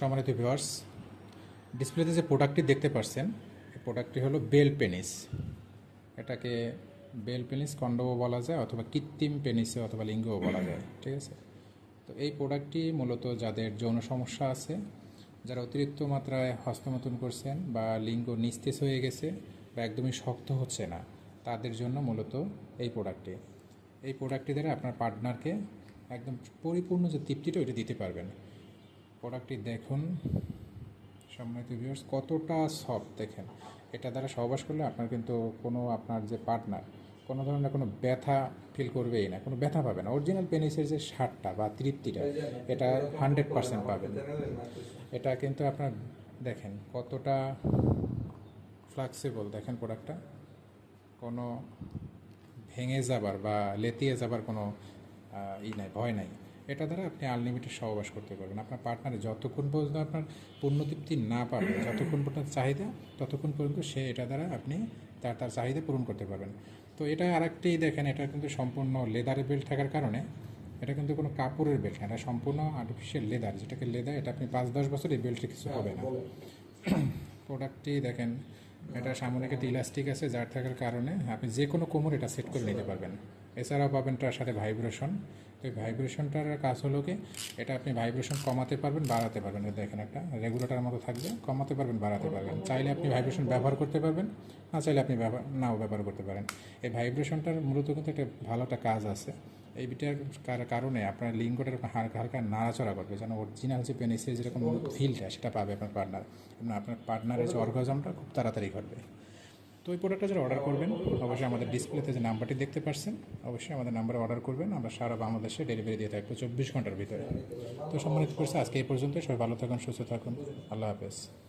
সম্মানিত ভিউয়ার্স ডিসপ্লেতে যে প্রোডাক্টটি দেখতে পাচ্ছেন এই প্রোডাক্টটি হলো বেল পেনিস এটাকে বেল পেনিস কন্ডমও বলা যায় অথবা কৃত্রিম পেনিসে অথবা লিঙ্গও বলা যায়, ঠিক আছে? তো এই প্রোডাক্টটি মূলত যাদের যৌন সমস্যা আছে, যারা অতিরিক্ত মাত্রায় হস্তমতন করছেন বা লিঙ্গ নিস্তেজ হয়ে গেছে বা একদমই শক্ত হচ্ছে না, তাদের জন্য মূলত এই প্রোডাক্টটি এই প্রোডাক্টটি দ্বারা আপনার পার্টনারকে একদম পরিপূর্ণ যে তৃপ্তিটা ওইটা দিতে পারবেন। প্রোডাক্টটি দেখুন, সম্মানিত ভিউয়ার্স কতটা সফট দেখেন। এটা দ্বারা সহবাস করলে আপনার কিন্তু কোনো আপনার যে পার্টনার কোনো ধরনের কোনো ব্যথা ফিল করবেই না, কোনো ব্যথা পাবে না। অরিজিনাল পেনিসের যে স্বাদটা বা তৃপ্তিটা, এটা হান্ড্রেড পার্সেন্ট পাবেন। এটা কিন্তু আপনার, দেখেন কতটা ফ্লেক্সিবল দেখেন প্রোডাক্টটা কোনো ভেঙে যাবার বা লেতিয়ে যাবার কোনো ই নাই, ভয় নাই। এটা দ্বারা আপনি আনলিমিটেড সহবাস করতে পারবেন। আপনার পার্টনারে যতক্ষণ পর্যন্ত আপনার পূর্ণতৃপ্তি না পাবে যতক্ষণ পর্যন্ত চাহিদা ততক্ষণ পর্যন্ত সে এটা দ্বারা আপনি তার তার চাহিদা পূরণ করতে পারবেন। তো এটা আরেকটি দেখেন এটা কিন্তু সম্পূর্ণ লেদারের বেল্ট থাকার কারণে এটা কিন্তু কোনো কাপড়ের বেল্ট না এটা সম্পূর্ণ আর্টিফিশিয়াল লেদার যেটাকে লেদার এটা আপনি পাঁচ দশ বছর এই বেল্টে কিছু হবে না। প্রোডাক্টটি দেখেন এটা সামনে একটা ইলাস্টিক আছে, যার থাকার কারণে আপনি যে কোনো কোমর এটা সেট করে নিতে পারবেন। এছাড়াও পাবেন তার সাথে ভাইব্রেশন তো ভাইব্রেশনটার কাজ হলো কি, এটা আপনি ভাইব্রেশন কমাতে পারবেন, বাড়াতে পারবেন। দেখেন একটা রেগুলেটার মতো থাকবে, কমাতে পারবেন, বাড়াতে পারবেন। চাইলে আপনি ভাইব্রেশন ব্যবহার করতে পারবেন, না চাইলে আপনি ব্যবহার, নাও ব্যবহার করতে পারেন। এই ভাইব্রেশনটার মূলত কিন্তু একটা ভালো একটা কাজ আছে। এই বিটার কার- কারণে আপনার লিঙ্গটার হালকা হালকা নাড়াচড়া করবে। যেন অরিজিনাল যে পেনিসের যেরকম ফিলটা সেটা পাবে আপনার পার্টনার আপনার পার্টনারের যে অর্গাজমটা খুব তাড়াতাড়ি ঘটবে। তো ওই প্রোডাক্টটা যারা অর্ডার করবেন, অবশ্যই আমাদের ডিসপ্লেতে যে নাম্বারটি দেখতে পাচ্ছেন অবশ্যই আমাদের নাম্বারে অর্ডার করবেন। আমরা সারা বাংলাদেশে ডেলিভারি দিয়ে থাকব চব্বিশ ঘণ্টার ভিতরে। তো সম্মানিত করছে, আজকে এই পর্যন্ত সবাই ভালো থাকুন, সুস্থ থাকুন। আল্লাহ হাফেজ।